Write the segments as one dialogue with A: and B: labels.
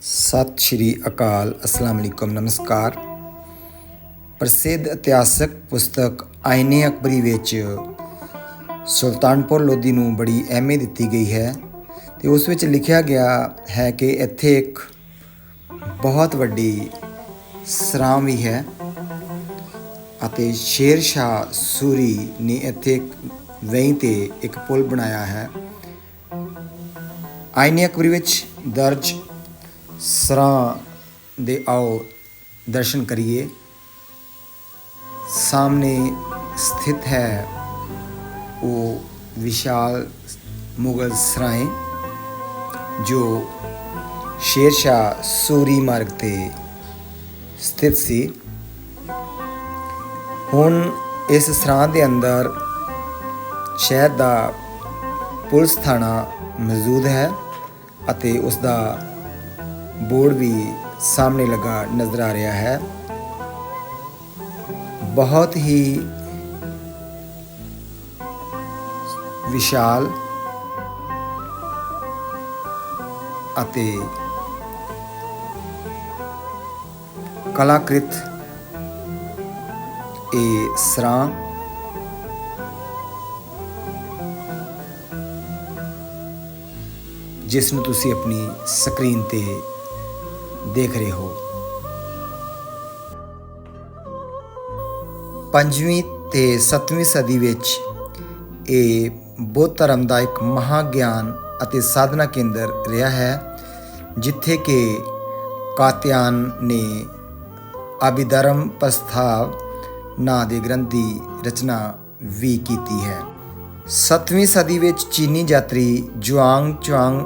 A: ਸਤਿ ਸ਼੍ਰੀ ਅਕਾਲ, ਅਸਲਾਮ ਅਲੈਕੁਮ, ਨਮਸਕਾਰ। ਪ੍ਰਸਿੱਧ ਇਤਿਹਾਸਕ ਪੁਸਤਕ ਆਇਨੇ ਅਕਬਰੀ ਵਿੱਚ ਸੁਲਤਾਨਪੁਰ ਲੋਧੀ ਨੂੰ ਬੜੀ ਅਹਿਮੀਅਤ ਦਿੱਤੀ ਗਈ ਹੈ ਤੇ ਉਸ ਵਿੱਚ ਲਿਖਿਆ ਗਿਆ ਹੈ ਕਿ ਇੱਥੇ ਇੱਕ ਬਹੁਤ ਵੱਡੀ ਸਰਾਂ ਵੀ ਹੈ ਅਤੇ ਸ਼ੇਰ ਸ਼ਾਹ ਸੂਰੀ ਨੇ ਇੱਥੇ ਇੱਕ ਵਹੀਂ ਤੇ ਇੱਕ ਪੁਲ ਬਣਾਇਆ ਹੈ। ਆਇਨੇ ਅਕਬਰੀ ਵਿੱਚ ਦਰਜ ਸਰਾਂ ਦੇ ਆਓ, ਦਰਸ਼ਨ ਕਰੀਏ। ਸਾਹਮਣੇ ਸਥਿਤ ਹੈ ਉਹ ਵਿਸ਼ਾਲ ਮੁਗਲ ਸਰਾਏ, ਜੋ ਸ਼ੇਰ ਸ਼ਾਹ ਸੂਰੀ ਮਾਰਗ ਤੇ ਸਥਿਤ ਸੀ। ਹੁਣ ਇਸ ਸਰਾਂ ਦੇ ਅੰਦਰ ਸ਼ਹਿਰ ਦਾ ਪੁਲਿਸ ਥਾਣਾ ਮੌਜੂਦ ਹੈ ਅਤੇ ਉਸ ਦਾ ਬੋਰਡ ਵੀ ਸਾਹਮਣੇ ਲੱਗਾ ਨਜ਼ਰ ਆ ਰਿਹਾ ਹੈ। ਬਹੁਤ ਹੀ ਵਿਸ਼ਾਲ ਅਤੇ ਕਲਾਕ੍ਰਿਤ ਇਹ ਸਰਾਂ ਜਿਸ ਨੂੰ ਤੁਸੀਂ ਆਪਣੀ ਸਕਰੀਨ ਤੇ ਦੇਖ ਰਹੇ ਹੋ। ਪੰਜਵੀਂ ਤੇ 7ਵੀਂ ਸਦੀ ਵਿੱਚ ਇਹ ਬੌਧ ਧਰਮ ਦਾ ਇੱਕ ਮਹਾਗਿਆਨ ਅਤੇ ਸਾਧਨਾ ਕੇਂਦਰ ਰਿਹਾ ਹੈ, ਜਿੱਥੇ ਕਿ ਕਾਤਿਆਨ ਨੇ ਅਭਿਧਰਮ ਪ੍ਰਸਥਾਵ ਨਾਂ ਦੇ ਗ੍ਰੰਥ ਦੀ ਰਚਨਾ ਵੀ ਕੀਤੀ ਹੈ। 7ਵੀਂ ਸਦੀ ਵਿੱਚ ਚੀਨੀ ਯਾਤਰੀ ਜੁਆਂਗ ਚੁਆਂਗ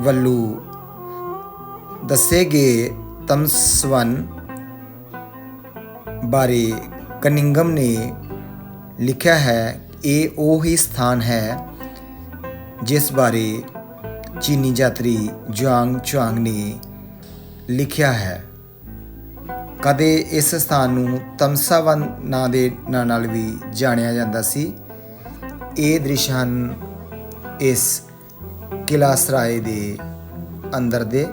A: ਵੱਲੂ ਦੱਸੇ ਗਏ ਤਮਸਵਨ ਬਾਰੇ ਕਨਿੰਗਮ ਨੇ ਲਿਖਿਆ ਹੈ, ਇਹ ਉਹ ਹੀ ਸਥਾਨ ਹੈ ਜਿਸ ਬਾਰੇ ਚੀਨੀ ਯਾਤਰੀ ਜੁਆਂਗ ਚੁਆਂਗ ਨੇ ਲਿਖਿਆ ਹੈ। ਕਦੇ ਇਸ ਸਥਾਨ ਨੂੰ ਤਮਸਾਵਨ ਨਾਂ ਦੇ ਨਾਂ ਨਾਲ ਵੀ ਜਾਣਿਆ ਜਾਂਦਾ ਸੀ। ਇਹ ਦ੍ਰਿਸ਼ ਹਨ ਇਸ ਕਿਲਾ ਸਰਾਏ ਦੇ ਅੰਦਰ ਦੇ।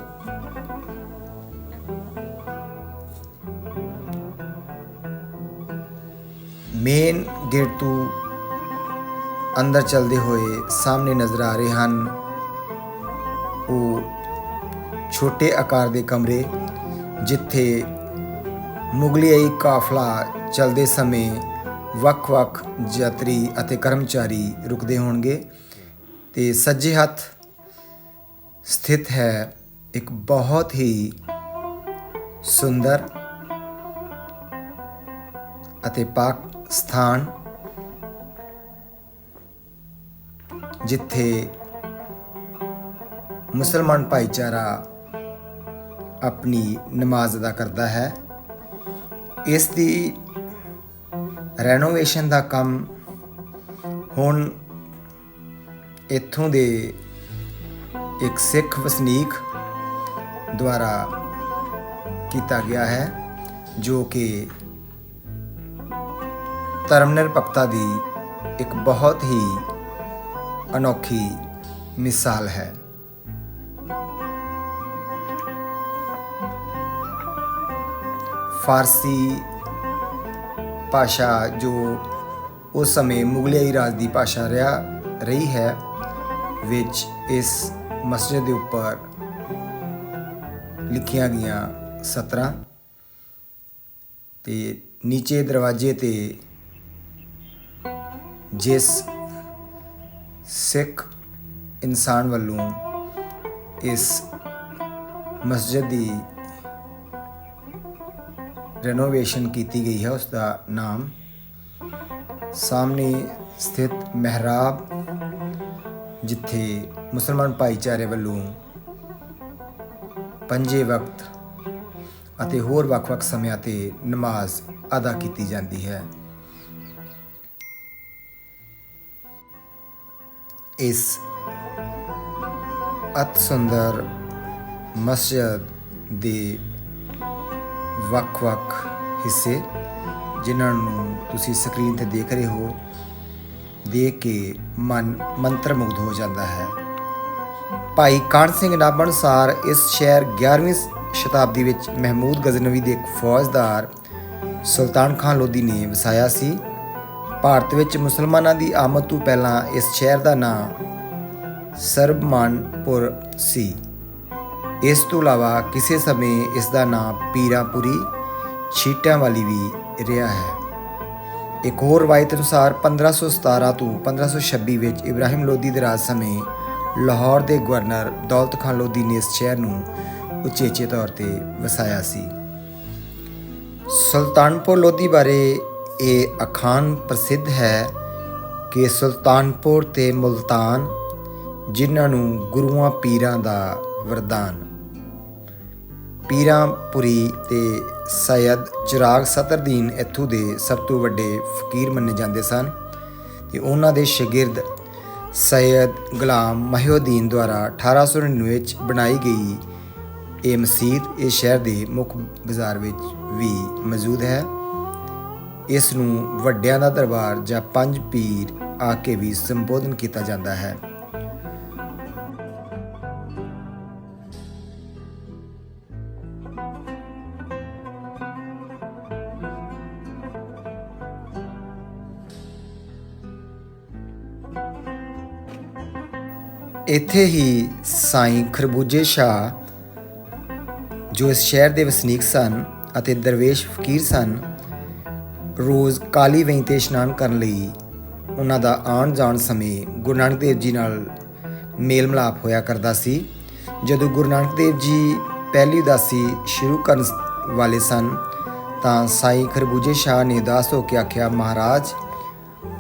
A: ਮੇਨ ਗੇਟ ਤੋਂ ਅੰਦਰ ਚਲਦੇ ਹੋਏ ਸਾਹਮਣੇ ਨਜ਼ਰ ਆ ਰਹੇ ਹਨ। ਉਹ ਛੋਟੇ ਆਕਾਰ ਦੇ ਕਮਰੇ ਜਿੱਥੇ ਮੁਗਲਿਆਈ ਕਾਫਲਾ ਚਲਦੇ ਸਮੇਂ ਵੱਖ-ਵੱਖ ਯਾਤਰੀ ਅਤੇ ਕਰਮਚਾਰੀ ਰੁਕਦੇ ਹੋਣਗੇ ਤੇ ਸੱਜੇ ਹੱਥ ਸਥਿਤ ਹੈ ਇੱਕ ਬਹੁਤ ਹੀ ਸੁੰਦਰ ਅਤੇ ਪਾਕ ਸਥਾਨ ਜਿੱਥੇ ਮੁਸਲਮਾਨ ਭਾਈਚਾਰਾ ਆਪਣੀ ਨਮਾਜ਼ ਅਦਾ ਕਰਦਾ ਹੈ। ਇਸ ਦੀ ਰੈਨੋਵੇਸ਼ਨ ਦਾ ਕੰਮ ਹੁਣ ਇੱਥੋਂ ਦੇ ਇੱਕ ਸਿੱਖ ਵਸਨੀਕ ਦੁਆਰਾ ਕੀਤਾ ਗਿਆ ਹੈ, ਜੋ ਕਿ ਧਰਮ ਨਿਰਪੱਖਤਾ ਦੀ ਇੱਕ ਬਹੁਤ ਹੀ ਅਨੋਖੀ ਮਿਸਾਲ ਹੈ। ਫਾਰਸੀ ਭਾਸ਼ਾ ਜੋ ਉਸ ਸਮੇਂ ਮੁਗਲਿਆਈ ਰਾਜ ਦੀ ਭਾਸ਼ਾ ਰਿਹਾ ਰਹੀ ਹੈ, ਵਿੱਚ ਇਸ ਮਸਜਿਦ ਦੇ ਉੱਪਰ ਲਿਖੀਆਂ ਗਈਆਂ ਸਤਰਾਂ ਤੇ ਨੀਚੇ ਦਰਵਾਜ਼ੇ ਤੇ ਜਿਸ ਸਿੱਖ ਇਨਸਾਨ ਵੱਲੋਂ ਇਸ ਮਸਜਿਦ ਦੀ ਰੈਨੋਵੇਸ਼ਨ ਕੀਤੀ ਗਈ ਹੈ ਉਸ ਦਾ ਨਾਮ ਸਾਹਮਣੇ ਸਥਿਤ ਮਹਿਰਾਬ, ਜਿੱਥੇ ਮੁਸਲਮਾਨ ਭਾਈਚਾਰੇ ਵੱਲੋਂ ਪੰਜੇ ਵਕਤ ਅਤੇ ਹੋਰ ਵੱਖ-ਵੱਖ ਸਮਿਆਂ ਤੇ ਨਮਾਜ਼ ਅਦਾ ਕੀਤੀ ਜਾਂਦੀ ਹੈ। ਇਸ ਅਤ ਸੁੰਦਰ ਮਸਜਿਦ ਦੇ ਵੱਖ-ਵੱਖ ਹਿੱਸੇ, ਜਿਨ੍ਹਾਂ ਨੂੰ ਤੁਸੀਂ ਸਕਰੀਨ ਤੇ ਦੇਖ ਰਹੇ ਹੋ, ਦੇਖ ਕੇ ਮਨ ਮੰਤਰਮੁਗਧ ਹੋ ਜਾਂਦਾ ਹੈ। ਭਾਈ ਕਾਨ ਸਿੰਘ ਨਾਭਾ ਅਨੁਸਾਰ ਇਸ ਸ਼ਹਿਰ 11ਵੀਂ ਸ਼ਤਾਬਦੀ ਵਿੱਚ ਮਹਿਮੂਦ ਗਜ਼ਨਵੀ ਦੇ ਇੱਕ ਫੌਜਦਾਰ ਸੁਲਤਾਨ ਖਾਨ ਲੋਧੀ ਨੇ ਵਸਾਇਆ ਸੀ। ਭਾਰਤ ਵਿੱਚ ਮੁਸਲਮਾਨਾਂ ਦੀ ਆਮਦ ਤੋਂ ਪਹਿਲਾਂ ਇਸ ਸ਼ਹਿਰ ਦਾ ਨਾਮ ਸਰਬਮਾਨਪੁਰ ਸੀ। ਇਸ ਤੋਂ ਇਲਾਵਾ ਕਿਸੇ ਸਮੇਂ ਇਸ ਦਾ ਨਾਮ ਪੀਰਾਪੁਰੀ ਛੀਟਾਂ ਵਾਲੀ ਵੀ ਰਿਹਾ ਹੈ। ਇੱਕ ਹੋਰ ਰਵਾਇਤ ਅਨੁਸਾਰ 1517 ਤੋਂ 1526 ਵਿੱਚ ਇਬਰਾਹਿਮ ਲੋਧੀ ਦੇ ਰਾਜ ਸਮੇਂ ਲਾਹੌਰ ਦੇ ਗਵਰਨਰ ਦੌਲਤ ਖਾਨ ਲੋਧੀ ਨੇ ਇਸ ਸ਼ਹਿਰ ਨੂੰ ਉਚੇਚੇ ਤੌਰ ਤੇ ਵਸਾਇਆ ਸੀ। ਸੁਲਤਾਨਪੁਰ ਲੋਧੀ ਬਾਰੇ ਇਹ ਅਖਾਣ ਪ੍ਰਸਿੱਧ ਹੈ ਕਿ ਸੁਲਤਾਨਪੁਰ ਤੇ ਮੁਲਤਾਨ, ਜਿਨ੍ਹਾਂ ਨੂੰ ਗੁਰੂਆਂ ਪੀਰਾਂ ਦਾ ਵਰਦਾਨ। ਪੀਰਾਂ ਪੁਰੀ ਤੇ ਸੈਦ ਚਿਰਾਗ ਸਤਰਦੀਨ ਇੱਥੋਂ ਦੇ ਸਭ ਤੋਂ ਵੱਡੇ ਫਕੀਰ ਮੰਨੇ ਜਾਂਦੇ ਸਨ ਤੇ ਉਹਨਾਂ ਦੇ ਸ਼ਾਗਿਰਦ ਸੈਦ ਗੁਲਾਮ ਮਹਿਉਦੀਨ ਦੁਆਰਾ 1899 ਵਿੱਚ ਬਣਾਈ ਗਈ ਇਹ ਮਸਜਿਦ ਇਹ ਸ਼ਹਿਰ ਦੇ ਮੁੱਖ ਬਾਜ਼ਾਰ ਵਿੱਚ ਵੀ ਮੌਜੂਦ ਹੈ। ਇਸ ਨੂੰ ਵੱਡਿਆਂ ਦਾ ਦਰਬਾਰ ਜਾਂ ਪੰਜ ਪੀਰ ਆ ਕੇ ਵੀ ਸੰਬੋਧਨ ਕੀਤਾ ਜਾਂਦਾ ਹੈ। ਇੱਥੇ ਹੀ ਸਾਈਂ ਖਰਬੂਜੇ ਸ਼ਾਹ, ਜੋ ਇਸ ਸ਼ਹਿਰ ਦੇ ਵਸਨੀਕ ਸਨ ਅਤੇ ਦਰਵੇਸ਼ ਫਕੀਰ ਸਨ ਰੋਜ਼ ਕਾਲੀ ਵਹੀਂ ਤੇ ਇਸ਼ਨਾਨ ਕਰਨ ਲਈ ਉਹਨਾਂ ਦਾ ਆਉਣ ਜਾਣ ਸਮੇਂ ਗੁਰੂ ਨਾਨਕ ਦੇਵ ਜੀ ਨਾਲ ਮੇਲ ਮਿਲਾਪ ਹੋਇਆ ਕਰਦਾ ਸੀ। ਜਦੋਂ ਗੁਰੂ ਨਾਨਕ ਦੇਵ ਜੀ ਪਹਿਲੀ ਉਦਾਸੀ ਸ਼ੁਰੂ ਕਰਨ ਵਾਲੇ ਸਨ, ਤਾਂ ਸਾਈ ਖਰਬੂਜੇ ਸ਼ਾਹ ਨੇ ਉਦਾਸ ਹੋ ਕੇ ਆਖਿਆ, ਮਹਾਰਾਜ,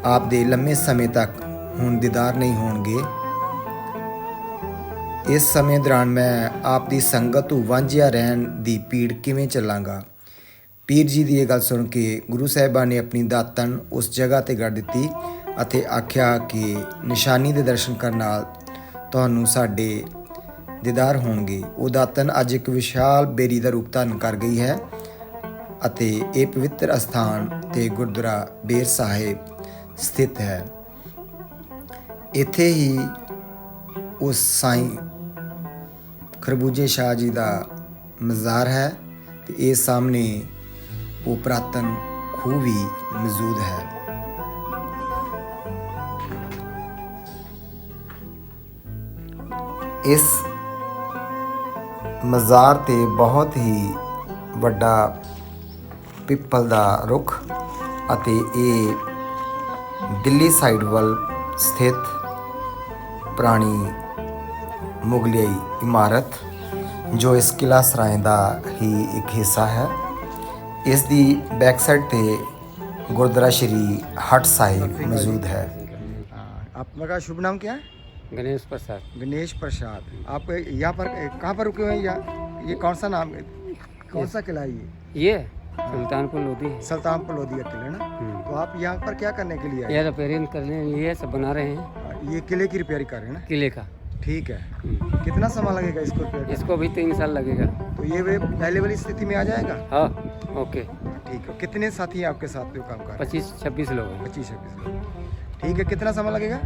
A: ਆਪ ਦੇ ਲੰਮੇ ਸਮੇਂ ਤੱਕ ਹੁਣ ਦੀਦਾਰ ਨਹੀਂ ਹੋਣਗੇ। ਇਸ ਸਮੇਂ ਦੌਰਾਨ ਮੈਂ ਆਪ ਦੀ ਸੰਗਤ ਤੋਂ ਵਾਂਝਿਆ ਰਹਿਣ ਦੀ ਪੀੜ ਕਿਵੇਂ ਚੱਲਾਂਗਾ? ਪੀਰ ਜੀ ਦੀ ਇਹ ਗੱਲ ਸੁਣ ਕੇ ਗੁਰੂ ਸਾਹਿਬਾਨ ਨੇ ਆਪਣੀ ਦਾਤਨ ਉਸ ਜਗ੍ਹਾ ਤੇ ਗੱਡ ਦਿੱਤੀ ਅਤੇ ਆਖਿਆ ਕਿ ਨਿਸ਼ਾਨੀ ਦੇ ਦਰਸ਼ਨ ਕਰਨ ਨਾਲ ਤੁਹਾਨੂੰ ਸਾਡੇ ਦੀਦਾਰ ਹੋਣਗੇ। ਉਹ ਦਾਤਨ ਅੱਜ ਇੱਕ ਵਿਸ਼ਾਲ ਬੇਰੀ ਦਾ ਰੂਪ ਧਾਰਨ ਕਰ ਗਈ ਹੈ ਅਤੇ ਇਹ ਪਵਿੱਤਰ ਅਸਥਾਨ ਤੇ ਗੁਰਦੁਆਰਾ ਬੇਰ ਸਾਹਿਬ ਸਥਿਤ ਹੈ। ਇੱਥੇ ਹੀ ਉਸ ਸਾਈਂ ਖਰਬੂਜੇ ਸ਼ਾਹ ਜੀ ਦਾ ਮਜ਼ਾਰ ਹੈ ਤੇ ਇਹ ਸਾਹਮਣੇ ਉਹ ਪ੍ਰਾਤਨ ਖੂਹ ਵੀ ਮੌਜੂਦ ਹੈ। ਇਸ ਮਜ਼ਾਰ ਤੇ ਬਹੁਤ ਹੀ ਵੱਡਾ ਪਿੱਪਲ ਦਾ ਰੁੱਖ ਅਤੇ ਇਹ ਦਿੱਲੀ ਸਾਈਡ ਵੱਲ ਸਥਿਤ ਪੁਰਾਣੀ ਮੁਗਲਿਆਈ ਇਮਾਰਤ, ਜੋ ਇਸ ਕਿਲਾ ਸਰਾਏ ਦਾ ਹੀ ਇੱਕ ਹਿੱਸਾ ਹੈ। ਇਸ ਦੀ ਬੈਕ ਸਾਈਡ ਤੇ ਗੁਰਦੁਆਰਾ ਸ਼੍ਰੀ ਹਟ ਸਾਹਿਬ ਮੌਜੂਦ है आपका शुभ नाम क्या है
B: गणेश प्रसाद
A: गणेश प्रसाद आप यहाँ पर कहाँ पर रुके हुए हैं यहाँ ये कौन सा नाम है कौन सा किला है ये
B: ये सुल्तानपुर लोधी है
A: सुल्तानपुर लोधी का किला ना
B: हम्म।
A: तो आप यहाँ पर क्या करने के लिए आए
B: ये रिपेयरिंग करने ये सब बना रहे हैं
A: ये किले की रिपेयरिंग कर रहे हैं ना
B: किले का
A: ठीक है
B: हम्म।
A: कितना समय लगेगा इसको रिपेयर करने
B: इसको भी तीन साल लगेगा
A: तो ये वे पहले वाली स्थिति में आ जाएगा
B: हाँ ओके
A: ठीक है कितने साथी हैं आपके साथ जो काम कर रहे
B: पच्चीस छब्बीस लोग हैं
A: हैं पच्चीस छब्बीस लोग ठीक है कितना समय लगेगा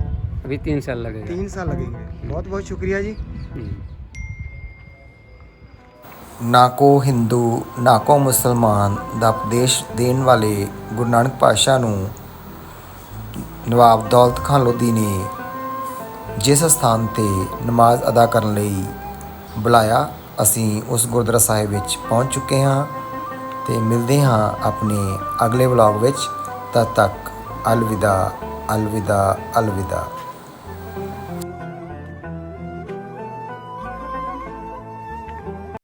B: अभी तीन साल लगेगा
A: तीन साल लगेंगे बहुत बहुत शुक्रिया जी
B: हम्म।
A: ਨਾ ਕੋ ਹਿੰਦੂ ਨਾ ਕੋ ਮੁਸਲਮਾਨ ਦਾ ਉਪਦੇਸ਼ ਦੇਣ ਵਾਲੇ ਗੁਰੂ ਨਾਨਕ ਪਾਤਸ਼ਾਹ ਨੂੰ ਨਵਾਬ ਦੌਲਤ ਖਾਨ ਲੋਧੀ ਨੇ ਜਿਸ ਸਥਾਨ ਤੇ ਨਮਾਜ਼ ਅਦਾ ਕਰਨ ਲਈ ਬੁਲਾਇਆ ਅਸੀਂ ਉਸ ਗੁਰਦੁਆਰਾ ਸਾਹਿਬ ਵਿੱਚ ਪਹੁੰਚ ਚੁੱਕੇ ਹਾਂ ਤੇ ਮਿਲਦੇ ਹਾਂ ਆਪਣੇ ਅਗਲੇ ਵਲੌਗ ਵਿੱਚ। ਤਦ ਤੱਕ ਅਲਵਿਦਾ ਅਲਵਿਦਾ ਅਲਵਿਦਾ।